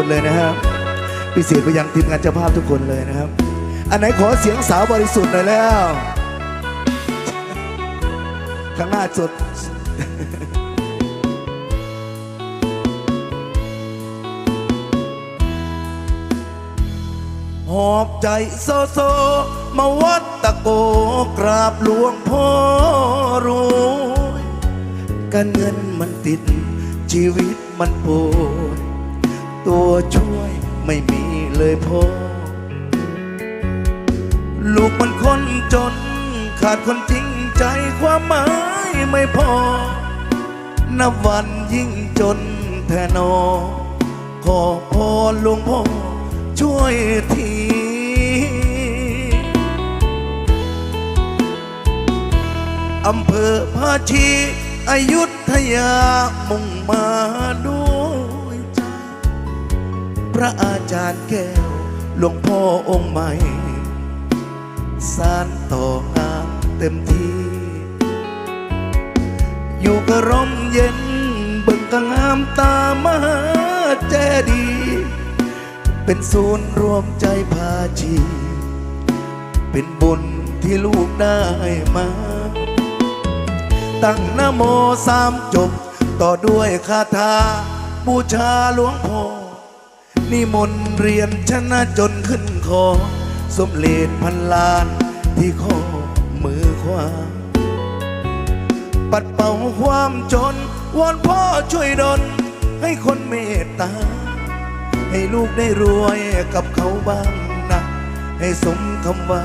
คนเลยนะครับพิเศษไปยังทีมงานเจ้าภาพทุกคนเลยนะครับ อันไหนขอเสียงสาวบริสุทธิ์หน่อยแล้ว ข้างหน้าสุดหอบใจโซโซ มาวัดตะโกกราบหลวงพ่อรวยการเงินมันติด ชีวิตมันปวย ตัวช่วยไม่มีเลยพ่อ ลูกมันคนจน ขาดคนจริงใจความหมายไม่พอ นับวันยิ่งจนแทนอ ขอพรหลวงพ่อช่วยทีอำเภอภาชีอยุธยามุ่งมาด้วย ระอาจารย์แก้ว หลวงพ่อองค์ใหม่ สารต่องานเต็มที่ อยู่กระร่มเย็นเบิ่งกะงามตามหาเจดี เป็นศูนย์รวมใจพาชี เป็นบุญที่ลูกได้มา ตั้งนโมสามจบต่อด้วยคาถาบูชาหลวงพ่อ นิมนต์เรียนชนะจนขึ้นคอ สมเลดพันล้านที่ข้อมือขวา ปัดเป่าความจน วอนพ่อช่วยดลให้คนเมตตา ให้ลูกได้รวยกับเขาบ้างนะ ให้สมคำว่า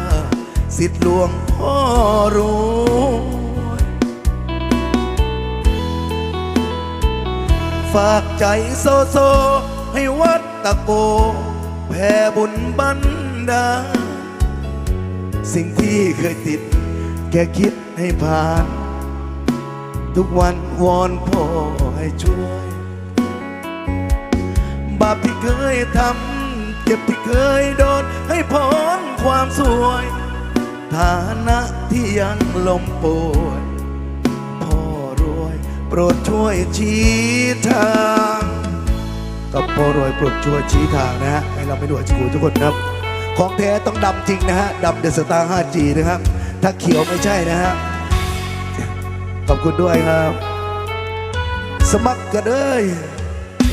สิทธิหลวงพ่อรวยฝากใจโซโซให้วัด ตะโกแผ่บุญบันดา สิ่งที่เคยติดแค่คิดให้ผ่าน ทุกวันวอนพ่อให้ช่วย บาปที่เคยทำเจ็บที่เคยโดน ให้พ้นความสวย ฐานะที่ยังลมป่วย พ่อรวย โปรดช่วยชี้ทาง กับพ่อรวยปรดช่วชี้ทางนะฮะให้เราไม่ด่วนสกูทุกคนครับ ของแท้ต้องดำจริงนะฮะดำเดอะสตาร์ 5G นะครับ ถ้าเขียวไม่ใช่นะฮะขอบคุณด้วยครับ สมัครกันเลย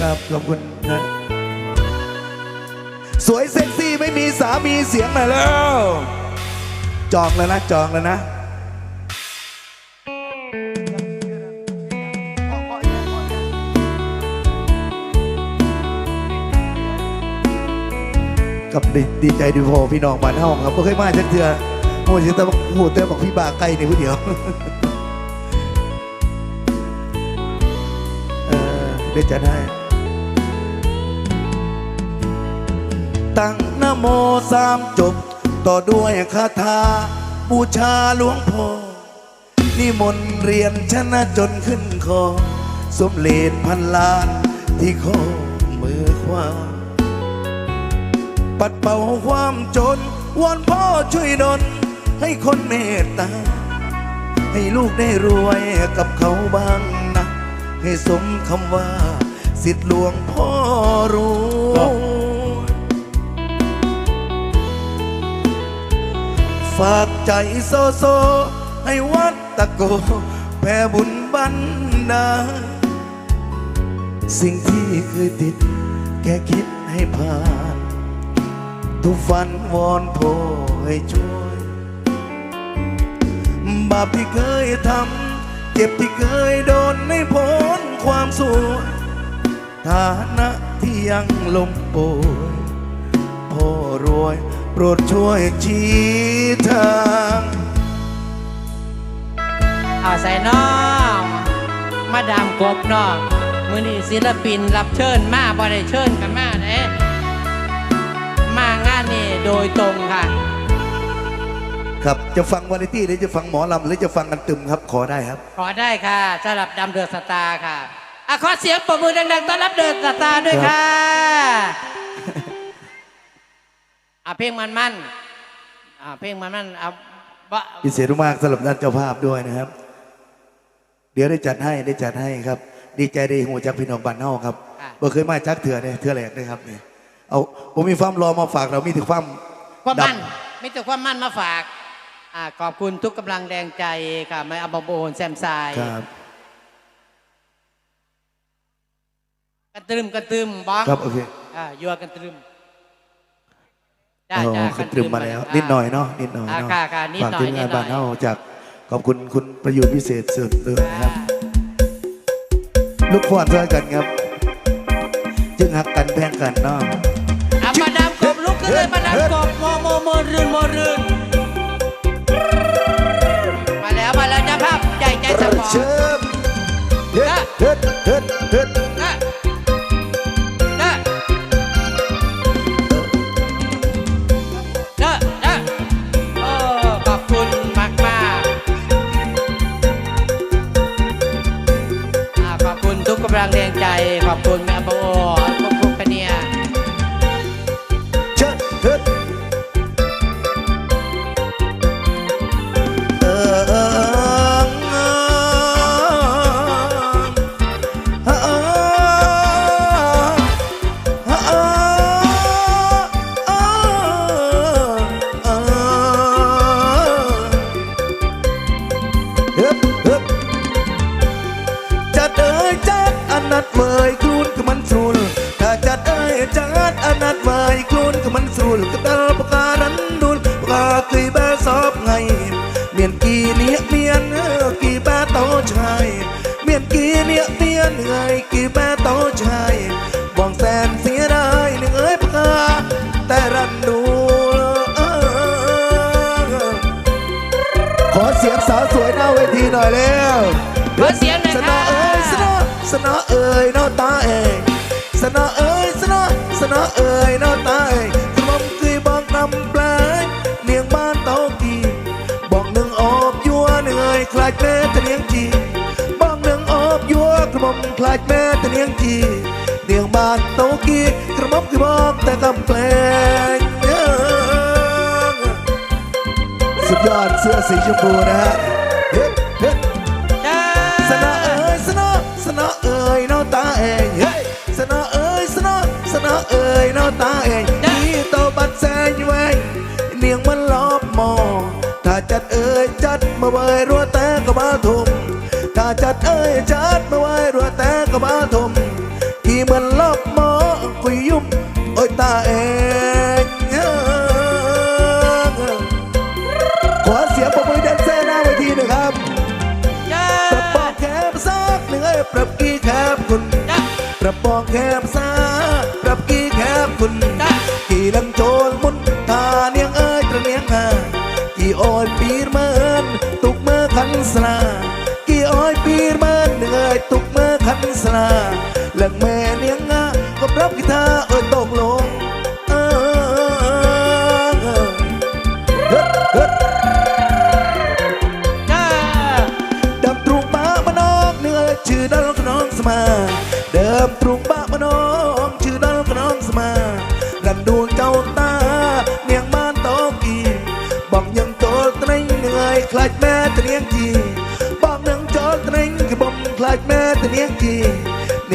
ครับขอบคุณนะสวยเซ็กซี่ไม่มีสามีเสียงหน่อยแล้ว จองแล้วนะจองแล้วนะ กับดีใจดีพอพี่น้องบ้านเฮาครับเคยมาจักเทื่อโอ้ยแต่บอกโหแต่บอกพี่บาไก่นี่ผู้เดียวเออได้จัดให้ตั้งนโมสามจบ ต่อด้วยคาถาบูชาหลวงพ่อนิมนต์เรียนชนะจนขึ้นคอสมเลดพันล้านที่ข้อมือขวา ปัดเป่าความจน วอนพ่อช่วยดลให้คนเมตตา ให้ลูกได้รวยกับเขาบ้างนะ ให้สมคำว่า สิทธิหลวงพ่อรู้ฝากใจโซโซ ให้วัดตะโก แผ่บุญบันดาสิ่งที่เคยติดแค่คิดให้ผ่าน ทุกฝันวอนพ่อให้ช่วย บาปที่เคยทำ เจ็บที่เคยโดนไม่พ้นความสวยฐานะที่ยังลมป่วยพ่อรวยโปรดช่วยชี้ทางเอาใส่น้องมาดามกบน้องมือนี้ศิลปินรับเชิญมาบ่ได้เชิญกันมา โดยตรงค่ะ ครับจะฟังวาไรตี้หรือจะฟังหมอลำหรือจะฟังกันตึมครับขอได้ครับ ขอได้ค่ะสำหรับดำเดือดสตาร์ค่ะอะขอเสียงปรบมือดังๆต้อนรับเดือดสตาร์ด้วยค่ะอะเพลงมันมันๆอะเพลงมันมันๆเอาบะพิเศษมากสำหรับท่านเจ้าภาพด้วยนะครับ เดี๋ยวได้จัดให้ได้จัดให้ครับ ดีใจได้หูจากพี่น้องบ้านเฮาครับค่ะบ่เคยมาจักเถื่อเนี่ยเถื่อแรกเลยครับนี่ เอาผมมีความรอมาฝากเรามีถึงความความดำมั่นไม่แต่ความมั่นมาฝากอ่าขอบคุณทุกกำลังแรงใจค่ะไม่เอาบอโบนแซมไซายครับกันตรึมกันตรึมบ้องครับโอเคอ่ายัวกันตรึมได้อ๋อจ้าขึ้นตรึมมาแล้ว นิดหน่อยเนาะนิดหน่อยอ่าเนาะค่ะค่ะนิดฝากหน่อยทีมงานนิดหน่อยบ้านเฮาจากขอบคุณคุณประยุทธ์พิเศษสุดเลยนะครับ ลูกพรช่วยกันครับ จึงหักกันแพงกันเนาะ เลยมาดามกบมอมอมอรื่นมอรื่นมาแล้วมาแล้วเจ้าภาพใหญ่ใจสมองเอบยัวหนึ่งเอ้ยคลายแม่ตะเนียงจีบอกหนึ่งออบยัวกระหม่อมคลายแม่ตะเนียงจีเนียงบ้านเต้ากีกระหม่อมเคยบอกแต่กำแปลงเอ้ย สุดยอดเสื้อสีชมพูนะฮะ ยน้องตาเองนี่โตบัดแซงแวงเนียงมันลอบมอง ถ้าจัดเอ้ยจัดมาไว้รัวแต่ก็มาทุ่มถ้าจัดเอ้ยจัดมาไว้รัวแต่ก็มาทุ่มที่มันลอบมองคุยยุ่มโอ้ยตาเองเอ้ยขอเสียงปรบมือแดนเซอร์หน้าเวทีหน่อยครับจ้าปรับปองแคบซักหนึ่งเอ้ยปรับกี่แคบคุณจ้าปรับปองแคบซัก อ้อยปีรเมินตุกเมื่อขันสลากี่อ้อยปี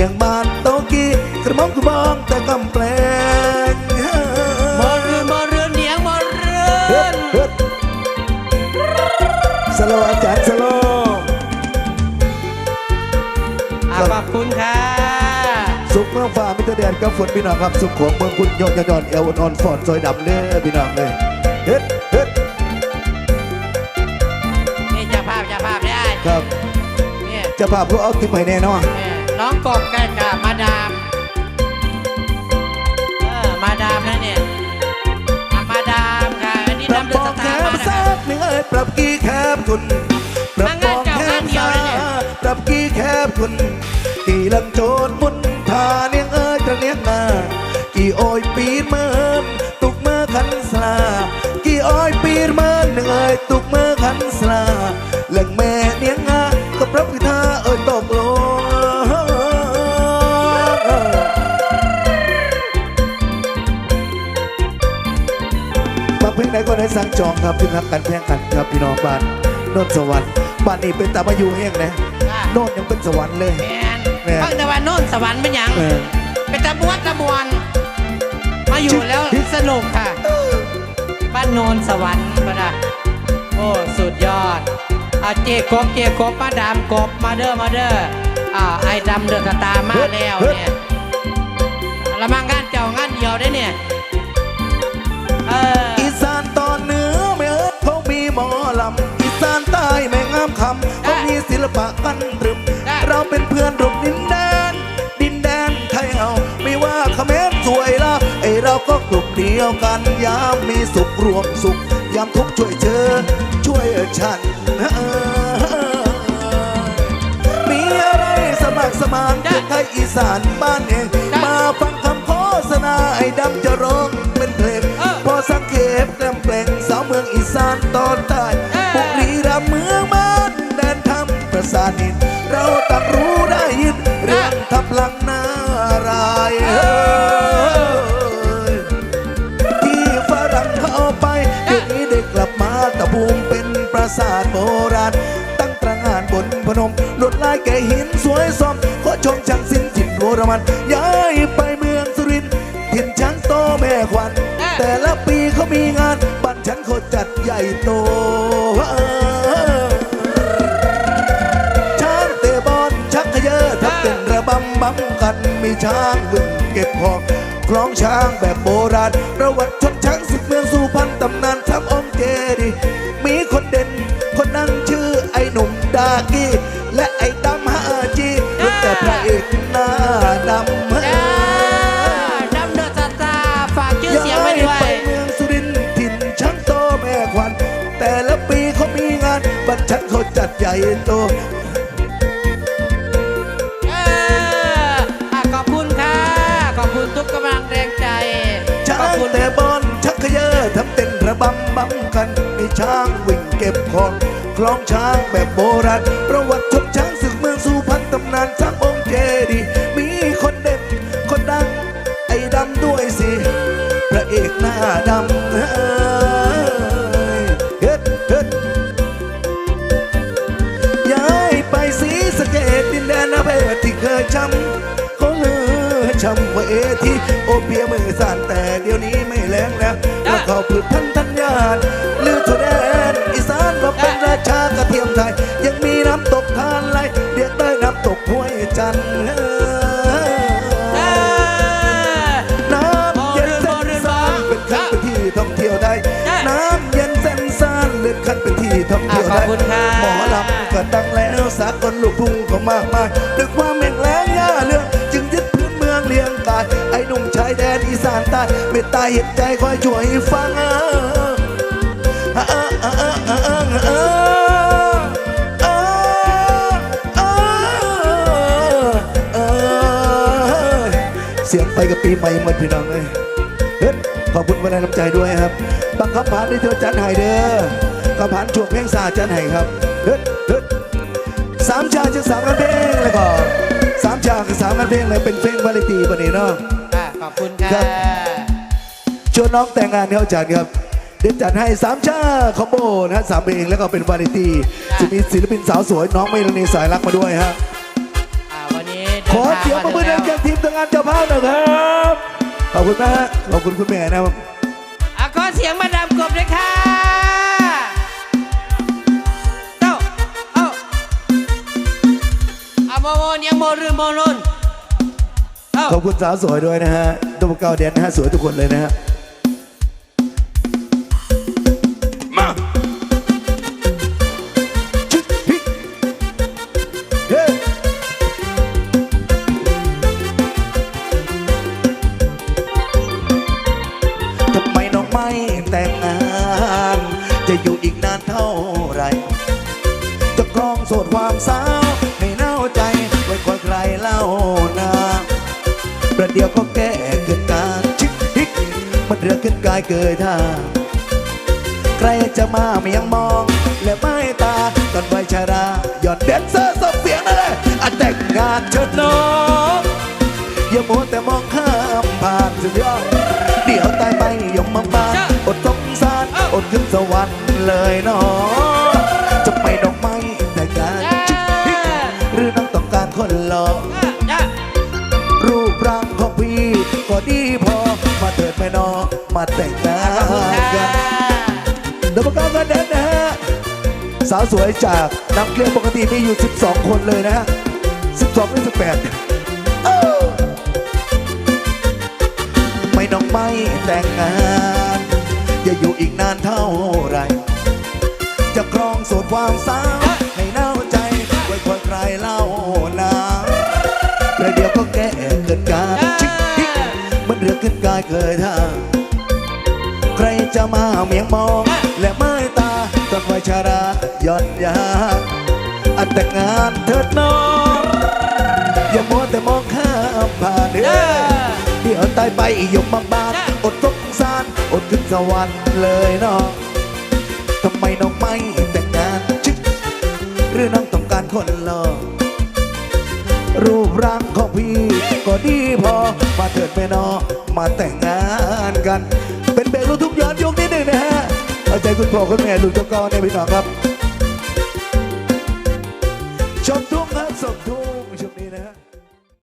ยงบ้านโตกีกระหมองคือมองแต่กำแปลงมอรืนมอรืนเนียงมอรืเฮ็ดนเฮ็ดสโลว์อาจารย์สโลว์อ่าขอบคุณค่ะ สุขเมืองฟ้ามิตรแดนกับฝนพี่น้องครับ สุขของเมืองคุณยกยอดเอวอ่อนฟอนซอยดำเด้อพี่น้องเลย ครับเนี่ยเจะพาพวกเอาติมไปแน่นอนเนี่ยน้องกบกันกับมาดาม เออ มาดามนะเนี่ยอะมาดามค่ะ อันนี้ปรับนำเดืปออนงสแคตาร์บมานะซัคะกหนึ่งเอ้ยปรับกี่แคบคุณปรับปองแคบซักปรับกี่แคบคุณกี่ลังโจรมุนทาเนียงเอ้ยตระเนียงนากี่โอยปี เรื่องแม่เนียงงาก็ปรับกีตาเอ้ยตกลงฟังเพลงไหนก็ได้สั่งจองครับถึงรักกันแพงกันครับพี่น้องบ้านโนนสวรรค์บ้านนี้เป็นตามาอยู่เองนะค่ะโนนยังเป็นสวรรค์เลยแมนแม่ฟังแต่ว่าโน่นสวรรค์เป็นหยังเออเป็นตะบวดตะบวนมาอยู่แล้วสนุกค่ะ บ้านโนนสวรรค์ปะนะโอ้ สุดยอด อาเจกบเจกบมาดามกบมาเด้อมาเด้ออ่าไอ้ดำเดือกระตามาแล้วเนี่ยละมางานเจ้างานเดียวได้เนี่ยเอออีสานตอนเหนือไม่เอิดเขามีหมอลำอีสานใต้ไม่งามคำเขามีศิลปะกันตรึมได้เราเป็นเพื่อนรบดินแดน ดินแดนไทยเอาไม่ว่าเขมรสวยละไอเราก็กลุ่มเดียวกันยามมีสุขรวมสุขยามทุกข์ช่วยเธอช่ วยฉันมีอะไรสมัครสมานได้เพื่อไทยอีสานบ้านเองได้มาฟังคำโฆษณาไอ้ดำจะร้องเป็นเพลงเออพอสังเกตแกลมเปล่งสาวเมืองอีสานตอนใต้เออบุรีรัมย์เมืองบ้านแดนธรรมประสานินเราต่างรู้ เป็นปราสาทโบราณ ตั้งตระหงานบนพนมลวดลายแก่หินสวยสมขอชมช่างสิ้นถิ่นโบรามัน ย้ายไปเมืองสุรินทร์ถิ่นช้างโตแม่ขวัญแต่ละปีเขามีงานบ้านฉันเขาจัดใหญ่โตช้างเตะบอลชักเขยอทับเป็นระบำบังกันมีช้างวิ่งเก็บของคล้องช้างแบบโบราณประวัติชนช้างสิบเมืองสุพรรณตำนานทับองค์เจดีย์มีคนเด่ ดากี้และไอ้ดำฮาจีรู้แต่พระเอกหน้าดำจ้าดำเดือดตาฝากชื่อเสียงไว้ด้วยไปเมืองสุรินทร์ถิ่นช้างโตแม่ขวัญแต่ละปีเขามีงานบ้านฉันเขาจัดใหญ่โตเอออะขอบคุณค่ะ ขอบคุณทุกกำลังแรงใจช้าขอบงคุณแต่บอลชักเขยอทำเป็นระบำบังกัน มีช้างวิ่งเก็บของ คล้องช้างแบบโบราณประวัติชนช้างศึกเมืองสุพรรณตำนานช้างองค์เจดีย์มีคนเด่นคนดัง ไอ้ดำด้วยสิ พระเอกหน้าดำเฮ้ยเฮ็ดเฮ็ดย้ายไปสีสะเกตดินแดนอาเบศที่เคยช้ำเขาลือช้ำว่าเอทีโอเปียมือสั่นแต่เดี๋ยวนี้ไม่แรงแล้วแล้วเขาพืชพันธุ์ธัญญาณลือทั่วแดน ทียมไทยยังมีน้ำตกทานไหลเรียกได้น้ำตกห้วยจันทร์น้ำเย็นเส้นซ่านเป็นขั้นเป็นที่ท่องเที่ยวได้ น้ำเย็นเส้นซ่านเป็นขั้นเป็นที่ท่องเที่ยวได้หมอลำก็ตั้งแล้วสากลลูกทุ่งก็มากมายด้วยความแม่งแรงย่าเรื่องจึงยึดพื้นเมืองเลี้ยงกายไอ้หนุ่มชายแดนอีสานใต้เมตตาเห็นใจคอยช่วยฟังเออเออ สียงไปกับปีใหม่หมดพี่น้องเลยเฮ้ยขอบคุณวันน้ำใจด้วยครับ บังคับผ่านที่เธอจันไห้เด้อขับผ่านช่วงเพลงสาจันไห้ครับเฮ้ยเฮ้ยสามชาจึงสามกันเพลงแล้วก็สามชาคือสามกันเพลงเลยเป็นเพลงวาไรตีปะนี่เนาะอะขอบคุณค่ะครับชวนน้องแต่งงานเขาจัดครับเดี๋ยวจัดให้สามชาคอมโบนะฮะสามเพลงแล้วก็เป็นวาไรตีจะมีศิลปินสาวสวยน้องไม่ลนีสายรักมาด้วยฮะอ่าวันนี้ ขอเสียงปรบมือดังจากทีมทำงานเจ้าภาพหน่อยครับ ขอบคุณนะฮะขอบคุณคุณแม่นะครับอะขอเสียงมาดามกบเลยค่ะเจ้าเอ้าเอาโมโมนยังโมรืนโมรุนเอ้าขอบคุณสาวสวยด้วยนะฮะตัวเก้าเดียนนะฮะสวยทุกคนเลยนะฮะายเกยท่าใครจะมาไม่ยังมอง และไม่ตาตอนไวชาราหยอนเดนเซอร์ส่เสียงนั่นเลยอันแต่งงานเชิดน้องอย่ามัวแต่มองข้ามผ่านสุดยอดเดี๋ยวตายไปยมมาบานอดสงสารอดขึ้นสวรรค์เลยน้องจะไปดอกไม้แต่การหรือน้องต้องการคนหลอกรูปร่างของพี่ก็ดีพอมาเถิดแม่น้อง มาแต่งงาขอบคุณนค่ะกันเดี๋ยวประกอบกันแดนนะฮะสาวสวยจากน้ำเกลือปกติมีอยู่ 12 คนเลยนะฮะ 12ไม่18เอ้าไม่น้องไม่แต่งงาน อย่าอยู่อีกนานเท่าไหรจะครองโสดความสาวให้เน่าใจไว้คนใครเล่านาประเดี๋ยวก็แก่เกินการชิคฮิมันเรื่องขึ้นกายเกิดทางใครจะ มาเมียงมอง และไม่ตาต้องคอยชาราย่อนยา อันแต่งงานเถิดน้อง อย่ามัวแต่มองข้ามผ่านเด้อเดี๋ยวตายไปอีกยมบางบาน อดสงสารอดขึ้นสวรรค์เลยน้องทำไมน้องไม่แต่งงานชิคหรือน้องต้องการคนหล่อรูปร่างของพี่ก็ดีพอ มาเถิดแม่นอมาแต่งงานกัน ใจคุณพ่อคุณแม่ลูกเจ้าก้อนในพี่น้องครับ